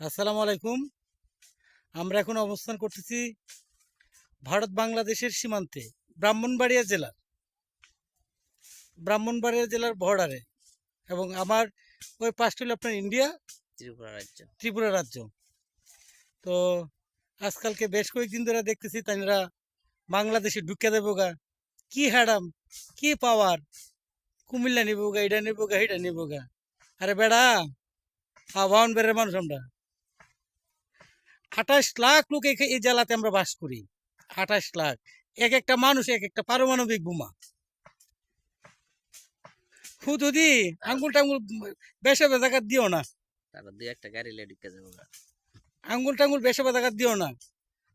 আসসালামু আলাইকুম। আমরা এখন অবস্থান করতেছি ভারত বাংলাদেশের সীমান্তে ব্রাহ্মণবাড়িয়া জেলার ব্রাহ্মণবাড়িয়া জেলার বর্ডারে এবং আমার ওই পাশটা হলো আপনার ইন্ডিয়া ত্রিপুরা রাজ্য। ত্রিপুরা রাজ্য। তো আজকালকে বেশ কয়েকদিন ধরে দেখতেছি তাইরা বাংলাদেশে ঢুকে দেবো গা। কি হ্যাডাম কি পাওয়ার কুমিল্লা নিবো গা এটা নিবো গা এটা নিবো গা। আরে বেড়া আবাহন বেড়ের মানুষ আমরা। আঠাশ লাখ লোক এই জেলাতে আমরা বাস করি। আঠাশ লাখ। এক একটা মানুষ এক একটা পারমাণবিক বোমা। হুদি আঙ্গুল টাঙ্গুল বেসা বেজাকাত দিও না। তারা দুই একটা গাড়ি লে ঢুকে যাব আঙ্গুল টাঙ্গুল বেসা বেজাকাত দিও না।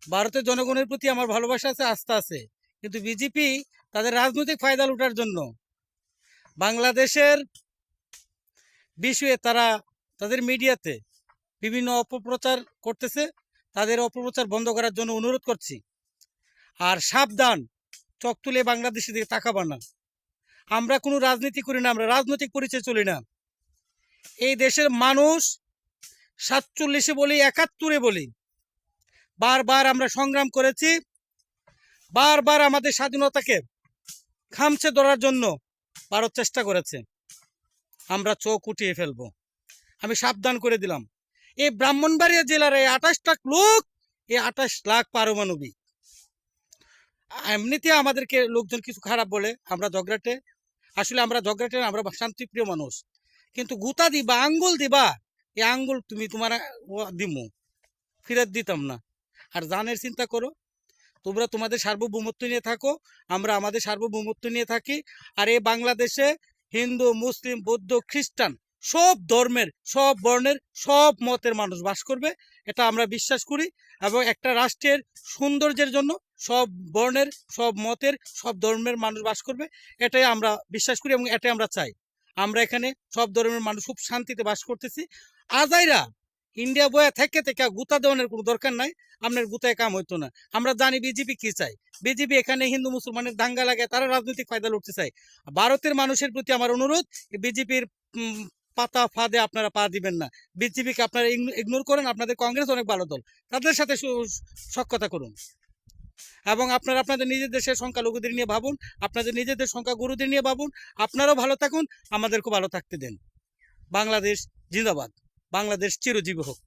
ভারতের জনগণের প্রতি আমার ভালোবাসা আছে আস্থা আছে। কিন্তু বিজেপি তাদের রাজনৈতিক ফায়দা লুটার জন্য। বাংলাদেশের বিষয়ে তারা তাদের মিডিয়াতে বিভিন্ন অপপ্রচার করতেছে। তাদের অপপ্রচার বন্ধ করার জন্য অনুরোধ করছি। আর সাবধান, চোখ তুলে বাংলাদেশের দিকে তাকাবা না। আমরা কোনো রাজনীতি করি না, আমরা রাজনৈতিক পরিচয় চলি না। এই দেশের মানুষ সাতচল্লিশে বলি, একাত্তরে বলি, বারবার আমরা সংগ্রাম করেছি, বারবার আমাদের স্বাধীনতাকে খামছে ধরার জন্য ভারত চেষ্টা করেছে। আমরা চোখ উঠিয়ে ফেলব। আমি সাবধান করে দিলাম। এই ব্রাহ্মণবাড়িয়া জেলার এই আঠাশ লাখ লোক, এই আঠাশ লাখ পারমাণবিক। এমনিতে আমাদেরকে লোকজন কিছু খারাপ বলে, আমরা ঝগড়াটে। আসলে আমরা ঝগড়াটে আমরা শান্তিপ্রিয় মানুষ। কিন্তু গুতা দিবা, আঙ্গুল দিবা এই আঙ্গুল তুমি তোমার দিমু। ফিরত দিতাম না। আর জানের চিন্তা করো, তোমরা তোমাদের সার্বভৌমত্ব নিয়ে থাকো, আমরা আমাদের সার্বভৌমত্ব নিয়ে থাকি। আর এই বাংলাদেশে হিন্দু, মুসলিম, বৌদ্ধ, খ্রিস্টান সব ধর্মের, সব বর্ণের, সব মতের মানুষ বাস করবে। এটা আমরা বিশ্বাস করি এবং একটা রাষ্ট্রের সৌন্দর্যের জন্য সব বর্ণের, সব মতের, সব ধর্মের মানুষ বাস করবে। এটাই আমরা বিশ্বাস করি এবং এটাই আমরা চাই। আমরা এখানে সব ধর্মের মানুষ খুব শান্তিতে বাস করতেছি। আজাইরা ইন্ডিয়া বয়া থেকে থেকে গুতা দেওয়ানোর কোনো দরকার নাই। আপনার গুতায় কাম হইতো না। আমরা জানি বিজেপি কি চাই বিজেপি এখানে হিন্দু, মুসলমানের দাঙ্গা লাগে তারা রাজনৈতিক ফায়দা লুটতে চায়। ভারতের মানুষের প্রতি আমার অনুরোধ, বিজেপির পাতা ফাঁদে আপনারা পা দিবেন না। বিজেপিকে আপনারা ইগনোর করেন, আপনাদের কংগ্রেস অনেক ভালো দল। তাদের সাথে সক্ষতা করুন। এবং আপনারা আপনাদের নিজের দেশের সংখ্যালঘুদের নিয়ে ভাবুন, আপনাদের নিজেদের সংখ্যা গুরুদের নিয়ে ভাবুন, আপনারাও ভালো থাকুন, আমাদেরকেও ভালো থাকতে দেন। বাংলাদেশ জিন্দাবাদ। বাংলাদেশ চিরজীবী হোক।